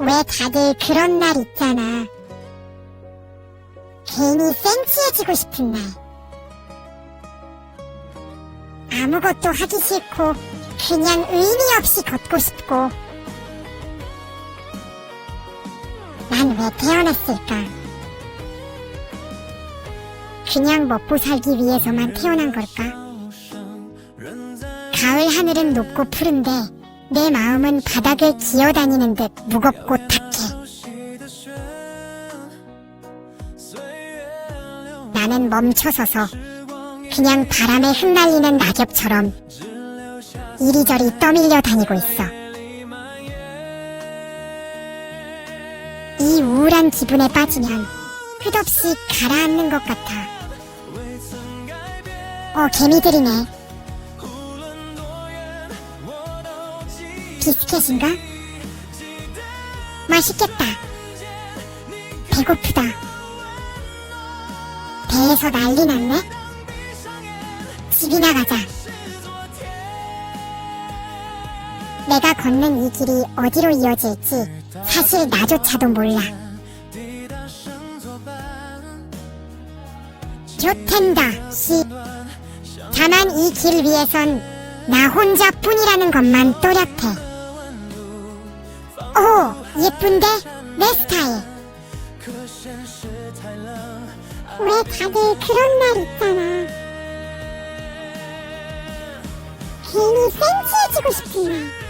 왜 다들 그런 날 있잖아. 괜히 센치해지고 싶은 날. 아무것도 하기 싫고, 그냥 의미 없이 걷고 싶고. 난 왜 태어났을까? 그냥 먹고 살기 위해서만 태어난 걸까? 가을 하늘은 높고 푸른데, 내 마음은 바닥을 기어다니는 듯 무겁고 탁해. 나는 멈춰서서 그냥 바람에 흩날리는 낙엽처럼 이리저리 떠밀려 다니고 있어. 이 우울한 기분에 빠지면 끝없이 가라앉는 것 같아. 어, 개미들이네. 비스켓인가? 맛있겠다. 배고프다. 배에서 난리 났네? 집이나 가자. 내가 걷는 이 길이 어디로 이어질지 사실 나조차도 몰라. 좋텐다, 씨. 다만 이 길 위에선 나 혼자뿐이라는 것만 또렷해. 오, 예쁜데? 내 스타일. 왜 다들 그런 날 있잖아. 괜히 센치해지고 싶은 날.